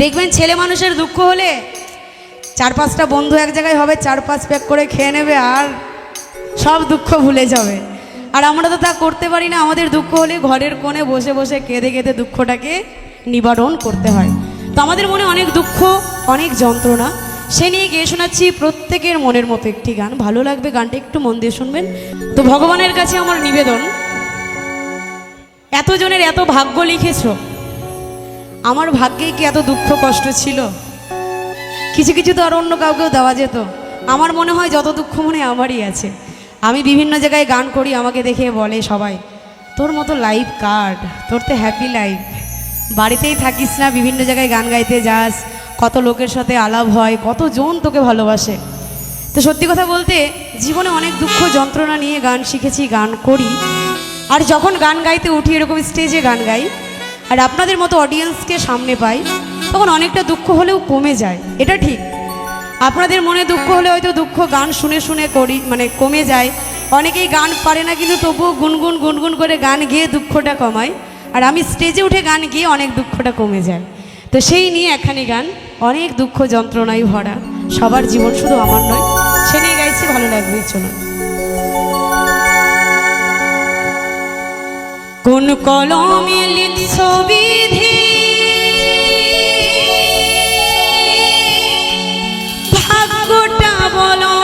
দেখবেন ছেলে মানুষের দুঃখ হলে চার পাঁচটা বন্ধু এক জায়গায় হবে চার পাঁচ প্যাক করে খেয়ে নেবে আর সব দুঃখ ভুলে যাবে। আর আমরা তো তা করতে পারি না, আমাদের দুঃখ হলে ঘরের কোণে বসে বসে কেঁদে কেঁদে দুঃখটাকে নিবারণ করতে হয়। তো আমাদের মনে অনেক দুঃখ, অনেক যন্ত্রণা, সে নিয়ে গিয়ে শোনাচ্ছি প্রত্যেকের মনের মতো একটি গান। ভালো লাগবে গানটা একটু মন দিয়ে শুনবেন। তো ভগবানের কাছে আমার নিবেদন, এতজনের এত ভাগ্য লিখেছ আমার ভাগ্যে কি এত দুঃখ কষ্ট ছিল? কিছু কিছু তো আর অন্য কাউকেও দেওয়া যেত। আমার মনে হয় যত দুঃখ মনে আমারই আছে। আমি বিভিন্ন জায়গায় গান করি, আমাকে দেখে বলে সবাই, তোর মতো লাইফ কার্ড তোর তো হ্যাপি লাইফ বাড়িতেই থাকিস না, বিভিন্ন জায়গায় গান গাইতে যাস, কত লোকের সাথে আলাপ হয়, কতজন তোকে ভালোবাসে? তো সত্যি কথা বলতে, জীবনে অনেক দুঃখ যন্ত্রণা নিয়ে গান শিখেছি, গান করি। আর যখন গান গাইতে উঠি, এরকম স্টেজে গান গাই আর আপনাদের মতো অডিয়েন্সকে সামনে পাই, তখন অনেকটা দুঃখ হলেও কমে যায়। এটা ঠিক। আপনাদের মনে দুঃখ হলে হয়তো দুঃখ গান শুনে শুনে করি মানে কমে যায়। অনেকেই গান পারে না, কিন্তু তবুও গুনগুন গুনগুন করে গান গেয়ে দুঃখটা কমায়। আর আমি স্টেজে উঠে গান গিয়ে অনেক দুঃখটা কমে যায়। তো সেই নিয়ে একখানি গান, অনেক দুঃখ যন্ত্রণায় ভরা। সবার জীবন শুধু আমার নয়, সে নিয়ে গাইছি, ভালো লাগবে, চলুন। কোন কলমে লিখছ বিধি ভাগ্যটা বলো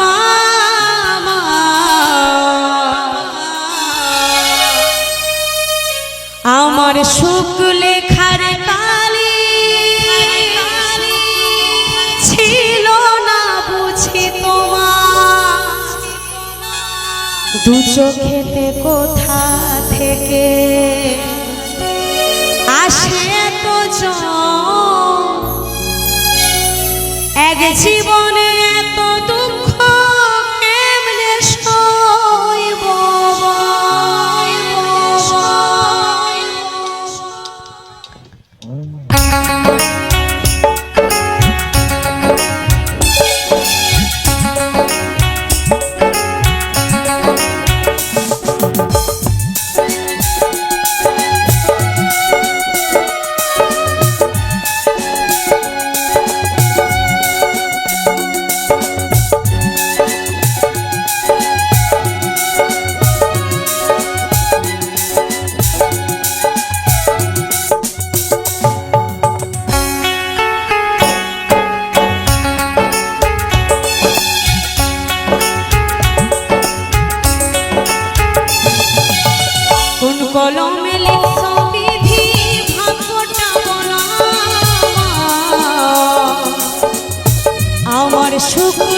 আমার। সুখ লেখার কালি ছিল না বুঝি তোমার দু চোখেতে কোথা থেকে আসে তো এক আমার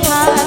apart.